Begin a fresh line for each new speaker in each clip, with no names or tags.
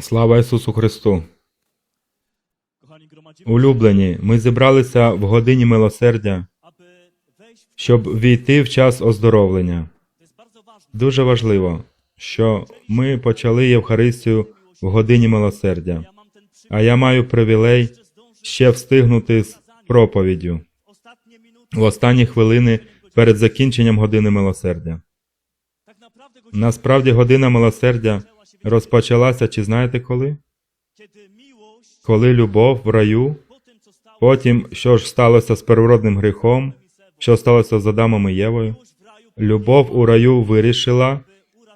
Слава Ісусу Христу! Улюблені, ми зібралися в годині милосердя, щоб війти в час оздоровлення. Дуже важливо, що ми почали Євхаристію в годині милосердя, а я маю привілей ще встигнути з проповіддю в останні хвилини перед закінченням години милосердя. Насправді година милосердя розпочалася, чи знаєте коли? Коли любов в раю, потім, що ж сталося з первородним гріхом, що сталося з Адамом і Євою, любов у раю вирішила,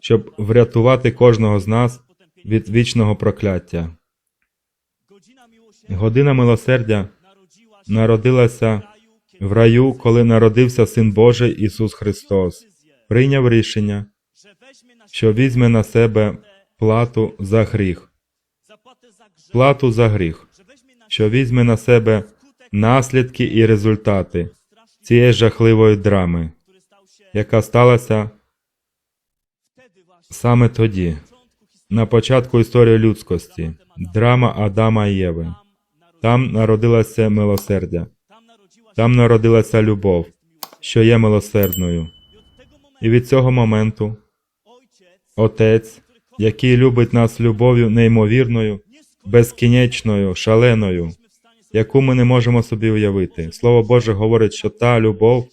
щоб врятувати кожного з нас від вічного прокляття. Година милосердя народилася в раю, коли народився Син Божий Ісус Христос, прийняв рішення, що візьме на себе плату за гріх, плату за гріх, що візьме на себе наслідки і результати цієї жахливої драми, яка сталася саме тоді, на початку історії людськості, драма Адама і Єви. Там народилося милосердя, там народилася любов, що є милосердною. І від цього моменту Отець, який любить нас любов'ю неймовірною, безкінечною, шаленою, яку ми не можемо собі уявити. Слово Боже говорить, що та любов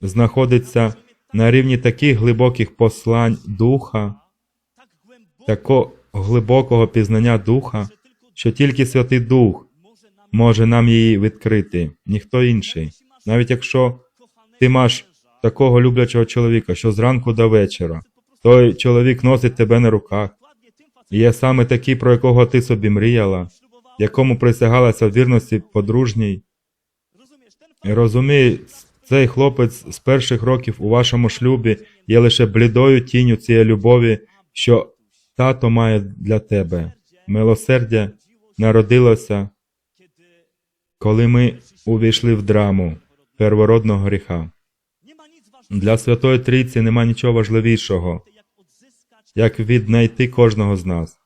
знаходиться на рівні таких глибоких послань духа, такого глибокого пізнання духа, що тільки Святий Дух може нам її відкрити, ніхто інший. Навіть якщо ти маєш такого люблячого чоловіка, що зранку до вечора, той чоловік носить тебе на руках, і є саме такий, про якого ти собі мріяла, якому присягалася в вірності подружній. І розумій, цей хлопець з перших років у вашому шлюбі є лише блідою тінню цієї любові, що тато має для тебе. Милосердя народилося, коли ми увійшли в драму первородного гріха. Для Святої Трійці нема нічого важливішого, як віднайти кожного з нас.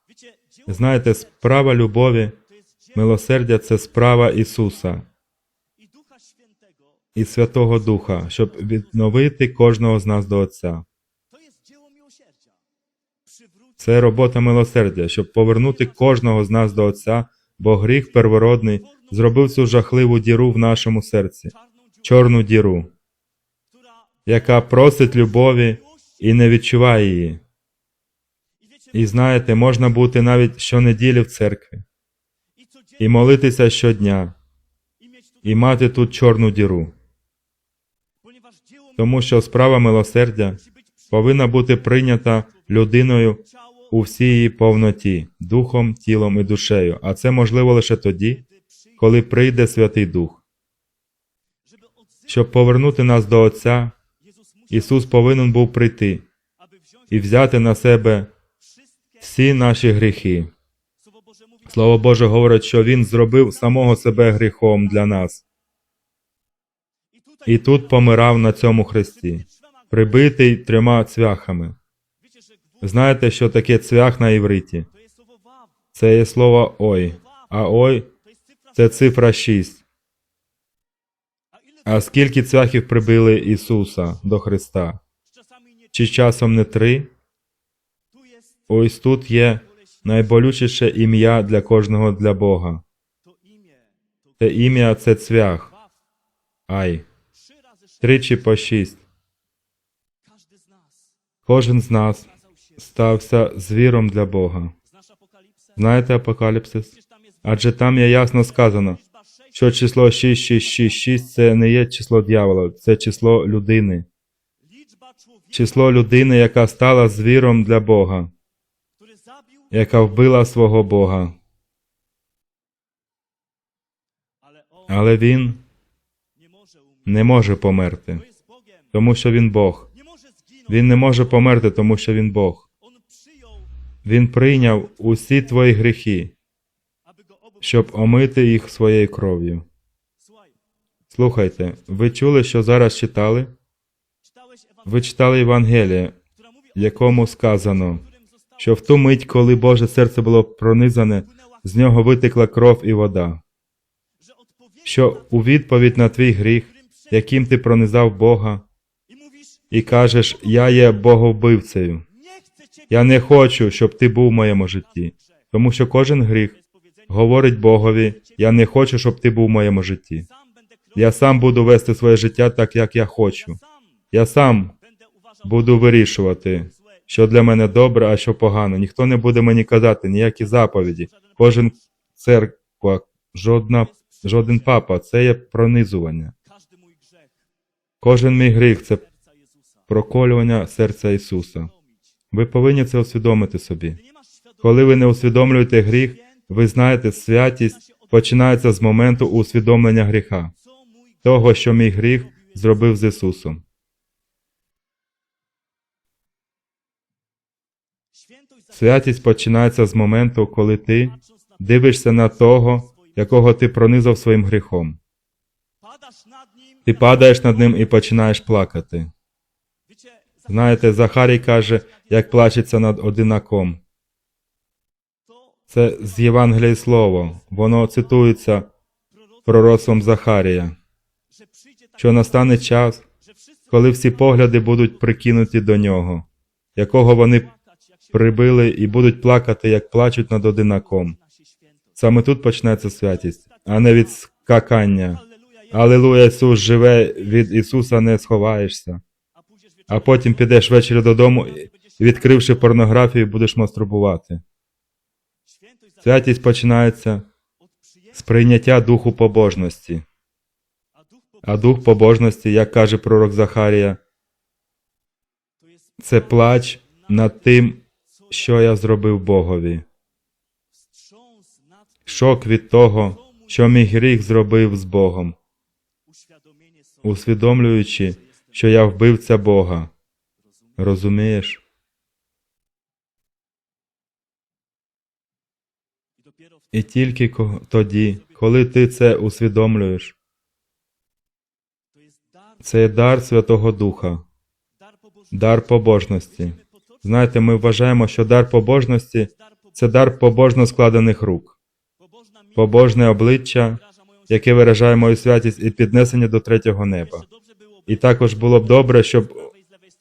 Знаєте, справа любові, милосердя це справа Ісуса і Святого Духа, щоб відновити кожного з нас до Отця. Це робота милосердя, щоб повернути кожного з нас до Отця, бо гріх первородний зробив цю жахливу діру в нашому серці, чорну діру, яка просить любові і не відчуває її. І знаєте, можна бути навіть щонеділі в церкві і молитися щодня, і мати тут чорну діру, тому що справа милосердя повинна бути прийнята людиною у всій її повноті, духом, тілом і душею. А це можливо лише тоді, коли прийде Святий Дух. Щоб повернути нас до Отця, Ісус повинен був прийти і взяти на себе всі наші гріхи. Слово Боже говорить, що Він зробив самого себе гріхом для нас, і тут помирав на цьому хресті, прибитий трьома цвяхами. Знаєте, що таке цвях на івриті? Це є слово ой, а ой це цифра 6. А скільки цвяхів прибили Ісуса до Христа? Чи часом не три? Ось тут є найболючіше ім'я для кожного для Бога. Те ім'я це цвях. Ай, тричі по шість. Кожен з нас стався звіром для Бога. Знаєте апокаліпсис? Адже там є ясно сказано, що число 6666 це не є число дьявола, це число людини. Число людини, яка стала звіром для Бога, яка вбила свого Бога. Але він не може померти, тому що він Бог. Він не може померти, тому що він Бог. Він прийняв усі твої гріхи, щоб омити їх своєю кров'ю. Слухайте, ви чули, що зараз читали? Ви читали Євангеліє, якому сказано, що в ту мить, коли Боже серце було пронизане, з нього витекла кров і вода, що у відповідь на твій гріх, яким ти пронизав Бога, і кажеш, я є боговбивцею. Я не хочу, щоб ти був в моєму житті, тому що кожен гріх говорить Богові, я не хочу, щоб ти був в моєму житті. Я сам буду вести своє життя так, як я хочу. Я сам буду вирішувати. Що для мене добре, а що погано. Ніхто не буде мені казати ніякі заповіді. Кожен церква, жодна, жоден папа це є пронизування. Кожен мій гріх це проколювання серця Ісуса. Ви повинні це усвідомити собі. Коли ви не усвідомлюєте гріх, ви знаєте, святість починається з моменту усвідомлення гріха, того, що мій гріх зробив з Ісусом. Святість починається з моменту, коли ти дивишся на того, якого ти пронизав своїм гріхом. Ти падаєш над ним і починаєш плакати. Знаєте, Захарій каже, як плачеться над одинаком. Це з Євангелія Слово. Воно цитується пророцтвом Захарія, що настане час, коли всі погляди будуть прикинуті до нього, якого вони прибили і будуть плакати, як плачуть над одинаком. Саме тут почнеться святість, а не від скакання. Алілуя, Ісус живе, від Ісуса не сховаєшся. А потім підеш ввечері додому і, відкривши порнографію, будеш мастурбувати. Святість починається з прийняття духу побожності. А дух побожності, як каже пророк Захарія, це плач над тим, що я зробив Богові. Шок від того, що мій гріх зробив з Богом, усвідомлюючи, що я вбивця Бога. Розумієш? І тільки тоді, коли ти це усвідомлюєш, це є дар Святого Духа, дар побожності. Знаєте, ми вважаємо, що дар побожності це дар побожно складених рук, побожне обличчя, яке виражає мою святість і піднесення до третього неба. І також було б добре, щоб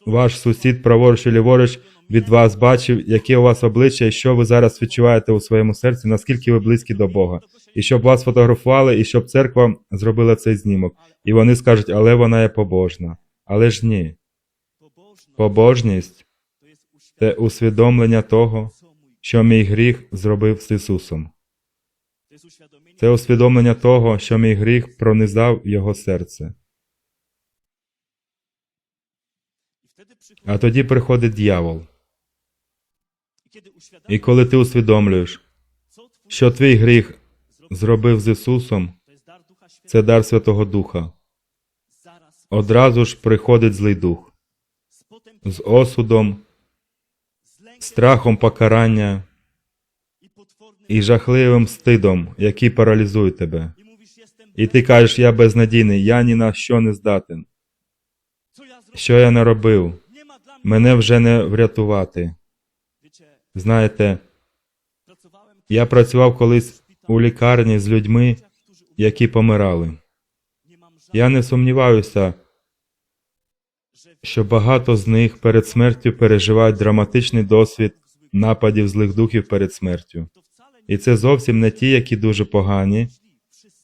ваш сусід праворуч і ліворуч від вас бачив, яке у вас обличчя і що ви зараз відчуваєте у своєму серці, наскільки ви близькі до Бога. І щоб вас фотографували, і щоб церква зробила цей знімок. І вони скажуть, але вона є побожна. Але ж ні. Побожність це усвідомлення того, що мій гріх зробив з Ісусом. Це усвідомлення того, що мій гріх пронизав його серце. А тоді приходить дьявол. І коли ти усвідомлюєш, що твій гріх зробив з Ісусом, це дар Святого Духа. Одразу ж приходить злий дух з осудом, страхом покарання і жахливим стидом, який паралізує тебе. І ти кажеш, я безнадійний, я ні на що не здатен. Що я наробив? Мене вже не врятувати. Знаєте, я працював колись у лікарні з людьми, які помирали. Я не сумніваюся, що багато з них перед смертю переживають драматичний досвід нападів злих духів перед смертю. І це зовсім не ті, які дуже погані,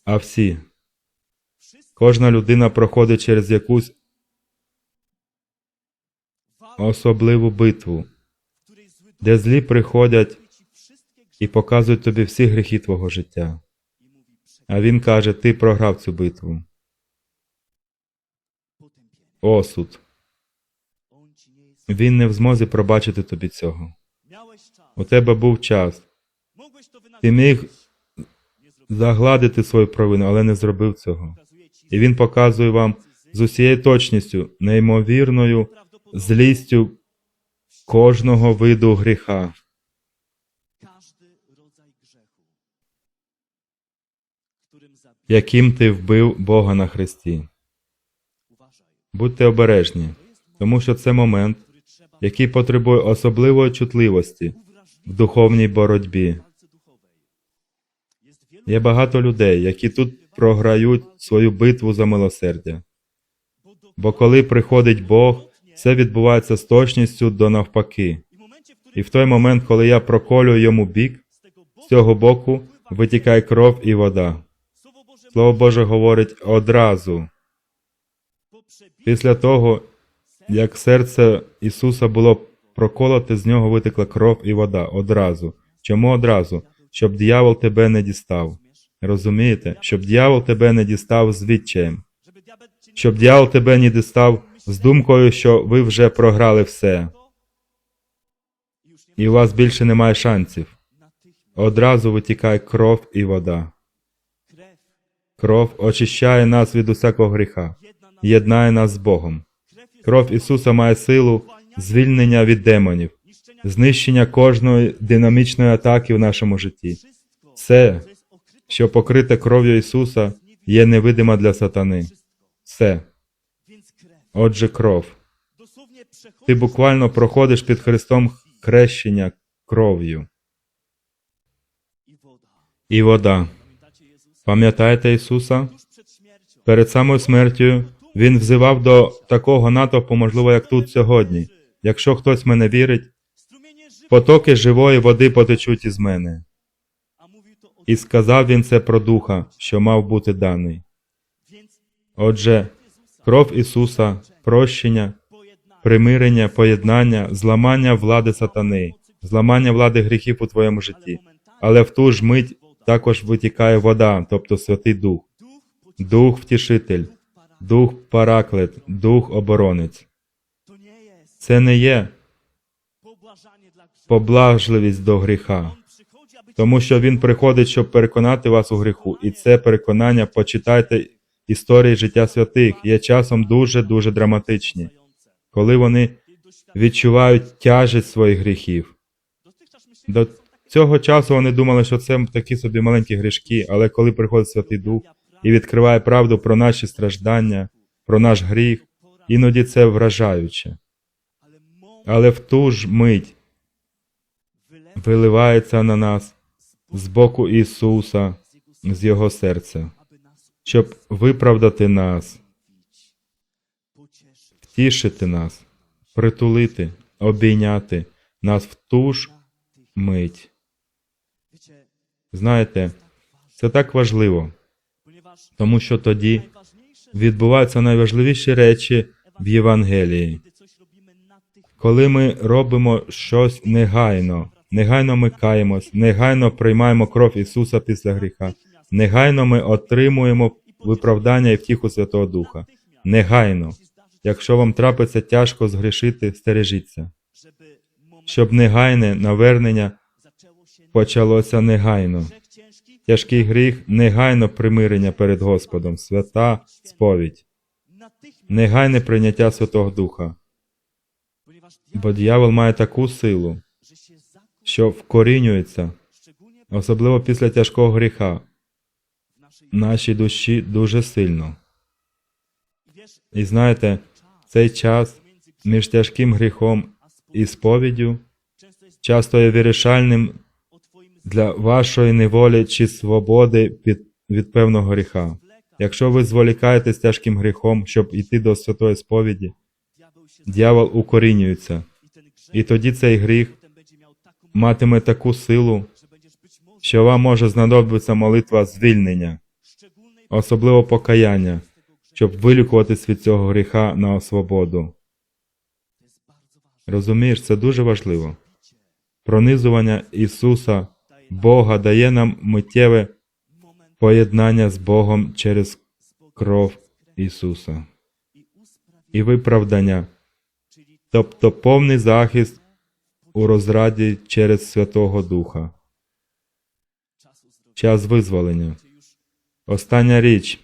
а всі. Кожна людина проходить через якусь особливу битву, де злі приходять і показують тобі всі гріхи твого життя. А він каже: ти програв цю битву. Осуд. Він не в змозі пробачити тобі цього. У тебе був час. Ти міг загладити свою провину, але не зробив цього. І він показує вам з усією точністю, неймовірною злістю кожного виду гріха, яким ти вбив Бога на
uważaj
Будьте обережні, тому що це момент, який потребує особливої чутливості, в духовній боротьбі. Є багато людей, які тут програють свою битву за милосердя. Бо коли приходить Бог, все відбувається з точністю до навпаки. І в той момент, коли я проколюю йому бік, з цього боку витікає кров і вода. Слово Боже говорить одразу. Після того, як серце Ісуса було проколоте, з нього витекла кров і вода одразу. Чому одразу? Щоб диявол тебе не дістав. Розумієте? Щоб диявол тебе не дістав з відчаєм. Щоб диявол тебе не дістав з думкою, що ви вже програли все, і у вас більше немає шансів. Одразу витікає кров і вода. Кров очищає нас від усякого гріха, єднає нас з Богом. Кров Ісуса має силу звільнення від демонів, знищення кожної динамічної атаки в нашому житті. Все, що покрите кров'ю Ісуса, є невидима для сатани. Все. Отже, кров. Ти буквально проходиш під Христом хрещення кров'ю. І вода. Пам'ятаєте Ісуса? Перед самою смертю Він взивав до такого натовпу, можливо, як тут сьогодні. Якщо хтось мене вірить, потоки живої води потечуть із мене. І сказав він це про духа, що мав бути даний. Отже, кров Ісуса, прощення, примирення, поєднання, зламання влади сатани, зламання влади гріхів у твоєму житті. Але в ту ж мить також витікає вода, тобто Святий Дух, Дух Втішитель, Дух Параклет, Дух Оборонець. Це не є поблажливість до гріха, тому що Він приходить, щоб переконати вас у гріху, і це переконання почитайте історії життя святих є часом дуже дуже драматичні, коли вони відчувають тяжесть своїх гріхів. До цього часу вони думали, що це такі собі маленькі грішки, але коли приходить Святий Дух і відкриває правду про наші страждання, про наш гріх, іноді це вражаюче. Але в ту ж мить виливається на нас з боку Ісуса, з Його серця, щоб виправдати нас, втішити нас, притулити, обійняти нас в ту ж мить. Знаєте, це так важливо, тому що тоді відбуваються найважливіші речі в Євангелії. Коли ми робимо щось негайно, негайно ми каємось, негайно приймаємо кров Ісуса після гріха, негайно ми отримуємо виправдання і втіху Святого Духа. Негайно. Якщо вам трапиться тяжко згрішити, стережіться, щоб негайне навернення почалося негайно. Тяжкий гріх, негайно примирення перед Господом, свята сповідь, негайне прийняття Святого Духа. Бо дьявол має таку силу, що вкорінюється, особливо після тяжкого гріха, нашій душі дуже сильно. І знаєте, цей час між тяжким гріхом і сповіддю часто є вирішальним для вашої неволі чи свободи від, від певного гріха. Якщо ви зволікаєте з тяжким гріхом, щоб йти до святої сповіді, дьявол укорінюється, і тоді цей гріх матиме таку силу, що вам може знадобитися молитва звільнення, особливо покаяння, щоб вилікуватись від цього гріха на свободу. Розумієш, це дуже важливо. Пронизування Ісуса, Бога дає нам миттєве поєднання з Богом через кров Ісуса і виправдання, тобто повний захист у розраді через Святого Духа. Час визволення. Остання річ.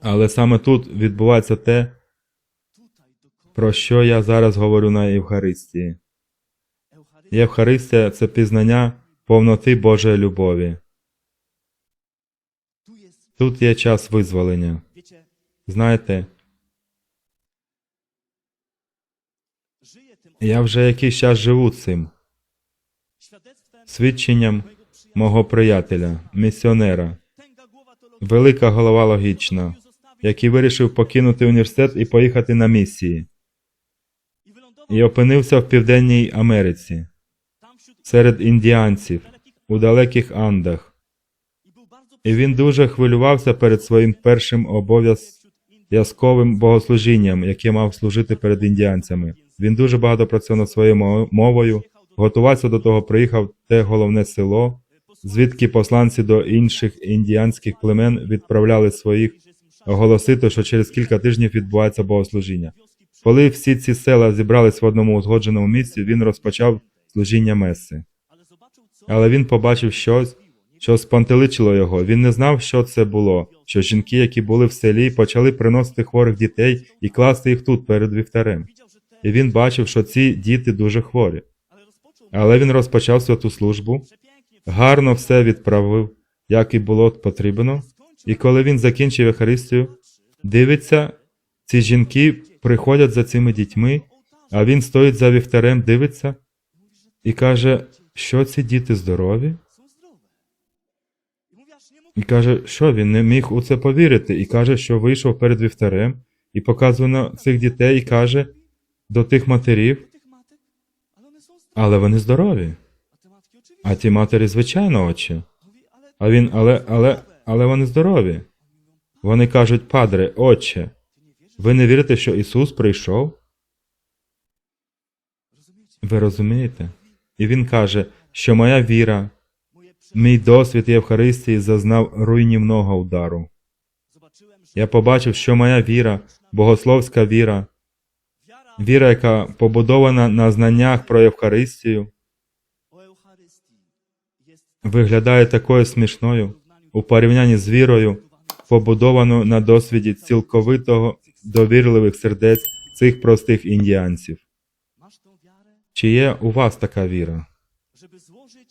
Але саме тут відбувається те, про що я зараз говорю на Євхаристії. Євхаристія це пізнання повноти Божої любові. Тут є час визволення. Знаєте, я вже якийсь час живу цим. свідченням мого приятеля, місіонера, велика голова логічна, який вирішив покинути університет і поїхати на місії, і опинився в Південній Америці, серед індіанців, у далеких Андах. І він дуже хвилювався перед своїм першим обов'язковим богослужінням, яке мав служити перед індіанцями. Він дуже багато працював над своєю мовою, готувався до того, приїхав те головне село, звідки посланці до інших індіанських племен відправляли своїх оголосити, що через кілька тижнів відбувається богослужіння. Коли всі ці села зібрались в одному узгодженому місці, він розпочав служіння меси. Але він побачив щось, що спантеличило його. Він не знав, що це було. Що жінки, які були в селі, почали приносити хворих дітей і класти їх тут перед вівтарем. І він бачив, що ці діти дуже хворі. Але він розпочав святу службу, гарно все відправив, як і було потрібно. І коли він закінчив Євхаристію, дивиться, ці жінки приходять за цими дітьми, а він стоїть за вівтарем, дивиться і каже, що ці діти здорові? І каже, що він не міг у це повірити, і каже, що вийшов перед вівтарем і показує на цих дітей, і каже до тих матерів, але вони здорові. А ті матері, звичайно, отче. А він, але, але, але вони здорові. Вони кажуть, падре, отче, ви не вірите, що Ісус прийшов? Ви розумієте? І він каже, що моя віра, мій досвід Євхаристії зазнав руйнівного удару. Я побачив, що моя віра, богословська віра, віра, яка побудована на знаннях про Євхаристію, виглядає такою смішною у порівнянні з вірою, побудованою на досвіді цілковитого довірливих сердець цих простих індіанців. Чи є у вас така віра,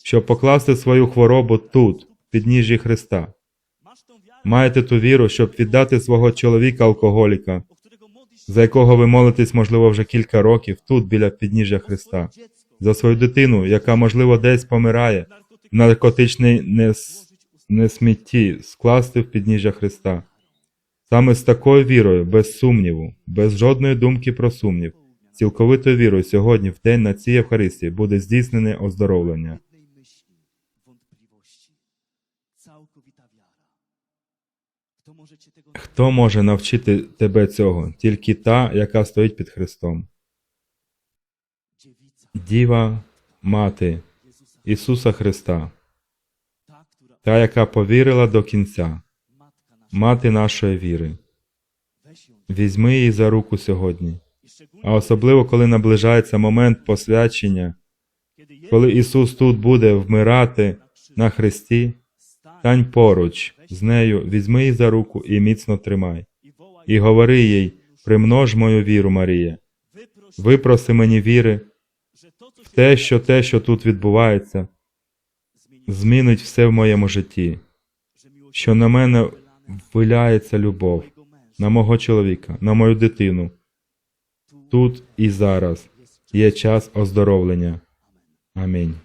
щоб покласти свою хворобу тут, в підніжжі Христа? Маєте ту віру, щоб віддати свого чоловіка алкоголіка, за якого ви молитесь, можливо, вже кілька років, тут, біля підніжжя Христа, за свою дитину, яка, можливо, десь помирає, в наркотичній нес... несмітті, скласти в підніжжя Христа. Саме з такою вірою, без сумніву, без жодної думки про сумнів, цілковитою вірою сьогодні, в день на цій Євхаристії, буде здійснене оздоровлення. Хто може навчити тебе цього? Тільки та, яка стоїть під Христом. Діва, мати Ісуса Христа, та, яка повірила до кінця, мати нашої віри. Візьми її за руку сьогодні. А особливо, коли наближається момент посвячення, коли Ісус тут буде вмирати на хресті, стань поруч з нею, візьми її за руку і міцно тримай. І говори їй, примнож мою віру, Марія. Випроси мені віри
się
те, що те, що тут відбувається, змінить все в моєму житті, що на мене виляється любов, на мого чоловіка, на мою дитину. Тут і зараз є час оздоровлення. Амінь.